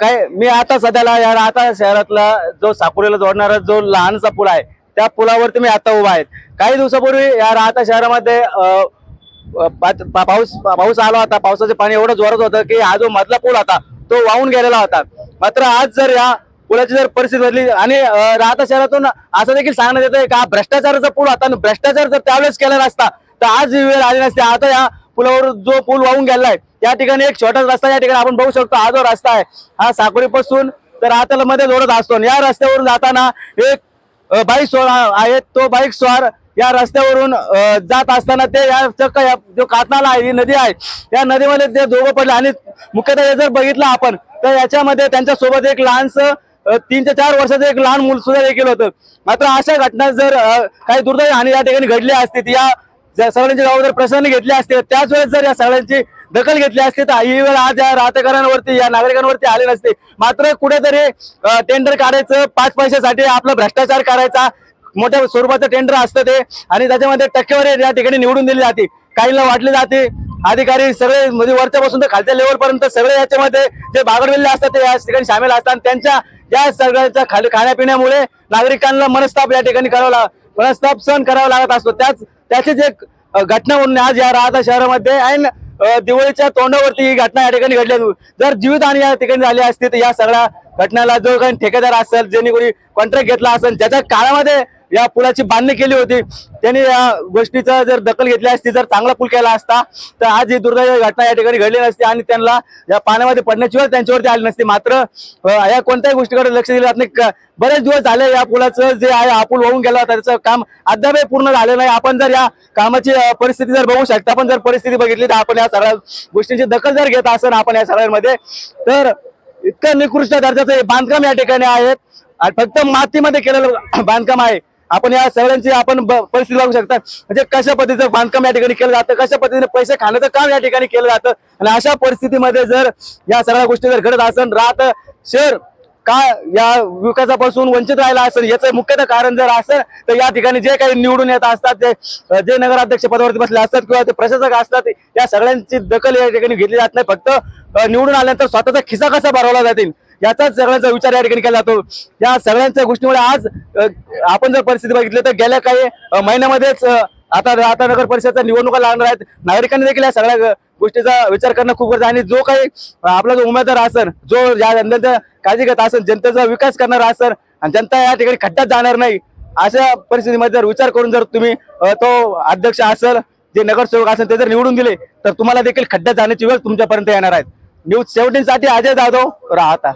काय मी आता सध्याला या आता शहरातला जो साकुरेला जोडणारा जो लहानसा पूल आहे त्या पुलावरती मी आता उभा आहे. काही दिवसापूर्वी या राहता शहरामध्ये पाऊस पाऊस आला होता पावसाचे पाणी एवढं जोरात होतं की हा जो मधला पूल होता तो वाहून गेलेला होता. मात्र आज जर या पुलाची जर परिस्थिती बदली आणि राहता शहरातून असं देखील सांगण्यात येतं का हा भ्रष्टाचाराचा पूल होता आणि भ्रष्टाचार जर त्यावेळेस केला नसता तर आज ही वेळ आली नसते. आता या पुलावर जो पूल वाहून गेलाय या ठिकाणी एक छोटाच रस्ता या ठिकाणी आपण बघू शकतो. हा जो रस्ता आहे हा साकोरीपासून तर हाताला मध्ये जोडत असतो. आणि या रस्त्यावरून जाताना एक बाईक स्वार आहेत तो बाईक स्वार या रस्त्यावरून जात असताना ते या चक्क या जो कातनाला आहे ही नदी आहे या नदीमध्ये ते दोघं पडले. आणि मुख्यतः हे जर बघितलं आपण तर याच्यामध्ये त्यांच्यासोबत एक लहानस तीन ते चार वर्षाचं एक लहान मूल सुद्धा देखील होतं. मात्र अशा घटना जर काही दुर्दैवी हानी या ठिकाणी घडली असती या जर सगळ्यांची जर प्रशासनाने घेतले असते त्याच वेळेस जर या सगळ्यांची दखल घेतली असते तर ही वेळ आज या राहतेकरांवरती या नागरिकांवरती आले नसते. मात्र कुठेतरी टेंडर काढायचं पाच पैशासाठी आपला भ्रष्टाचार करायचा मोठ्या स्वरूपाचं टेंडर असतं ते आणि त्याच्यामध्ये टक्केवारी या ठिकाणी निवडून दिली जाते. काहींना वाटली जाते अधिकारी सगळे म्हणजे वरच्यापासून तर खालच्या लेवलपर्यंत सगळे याच्यामध्ये जे बागडलेले असतात ते या ठिकाणी सामील असतात. आणि त्यांच्या या सगळ्यांच्या खाली खाण्यापिण्यामुळे नागरिकांना मनस्ताप या ठिकाणी करावा लाग मनस्ताप सहन करावा लागत असतो. त्याच त्याचीच एक घटना म्हणून आज या राहता शहरामध्ये आणि दिवाळीच्या तोंडावरती ही घटना या ठिकाणी घडली जर जर जीवितहानी या ठिकाणी झाली असती तर या सगळ्या घटनेला जो काही ठेकेदार असेल ज्यांनी कोणी कॉन्ट्रॅक्ट घेतला असेल ज्याच्या काळामध्ये या पुलाची बांधणी केली होती. त्यांनी या गोष्टीचा जर दखल घेतली असती जर चांगला पूल केला असता तर आज ही दुर्दैवी घटना या ठिकाणी घडली नसती आणि त्यांना या पाण्यामध्ये पडण्याची वेळ त्यांच्यावरती आली नसती. मात्र या कोणत्याही गोष्टीकडे लक्ष दिलं जात नाही. बरेच दिवस झाले या पुलाचं जे आहे हा पूल वाहून गेला होता. त्याचं काम अद्यापही पूर्ण झालं नाही. आपण जर या कामाची परिस्थिती जर बघू शकता आपण जर परिस्थिती बघितली तर आपण या सगळ्या गोष्टींची दखल जर घेत असेल आपण या सगळ्यांमध्ये तर इतकं निकृष्ट दर्जाचं बांधकाम या ठिकाणी आहेत फक्त मातीमध्ये केलेलं बांधकाम आहे. आपण या सगळ्यांची आपण ब- परिस्थिती बघू शकता. म्हणजे कशा पद्धतीचं बांधकाम या ठिकाणी केलं जातं कशा पद्धतीने पैसे खाण्याचं काम या ठिकाणी केलं जातं. आणि अशा परिस्थितीमध्ये जर या सगळ्या गोष्टी जर घडत असेल राहत शहर का या विकासापासून वंचित राहिला असेल याचं मुख्यतः कारण जर असेल तर या ठिकाणी जे काही निवडून येत असतात ते जे नगराध्यक्ष पदावरती बसले असतात किंवा ते प्रशासक असतात या सगळ्यांची दखल या ठिकाणी घेतली जात नाही. फक्त निवडून आल्यानंतर स्वतःचा खिसा कसा भरवला जातील याचाच सगळ्यांचा विचार या ठिकाणी केला जातो. या सगळ्यांच्या गोष्टीमुळे आज आपण जर परिस्थिती बघितली तर गेल्या काही महिन्यामध्येच आता आता नगर परिषदच्या निवडणुका लागणार आहेत. नागरिकांनी देखील या सगळ्या गोष्टीचा विचार करणं खूप गरजेचं आहे. आणि जो काही आपला जो उमेदवार असेल जो या जनतेचा काळजी घेत असेल जनतेचा विकास करणार असेल आणि जनता या ठिकाणी खड्ड्यात जाणार नाही अशा परिस्थितीमध्ये जर विचार करून जर तुम्ही तो अध्यक्ष असेल जे नगरसेवक असेल ते जर निवडून दिले तर तुम्हाला देखील खड्ड्यात जाण्याची वेळ तुमच्यापर्यंत येणार आहे. न्यूज सेव्हन्टीन साठी अजय जाधव राहता.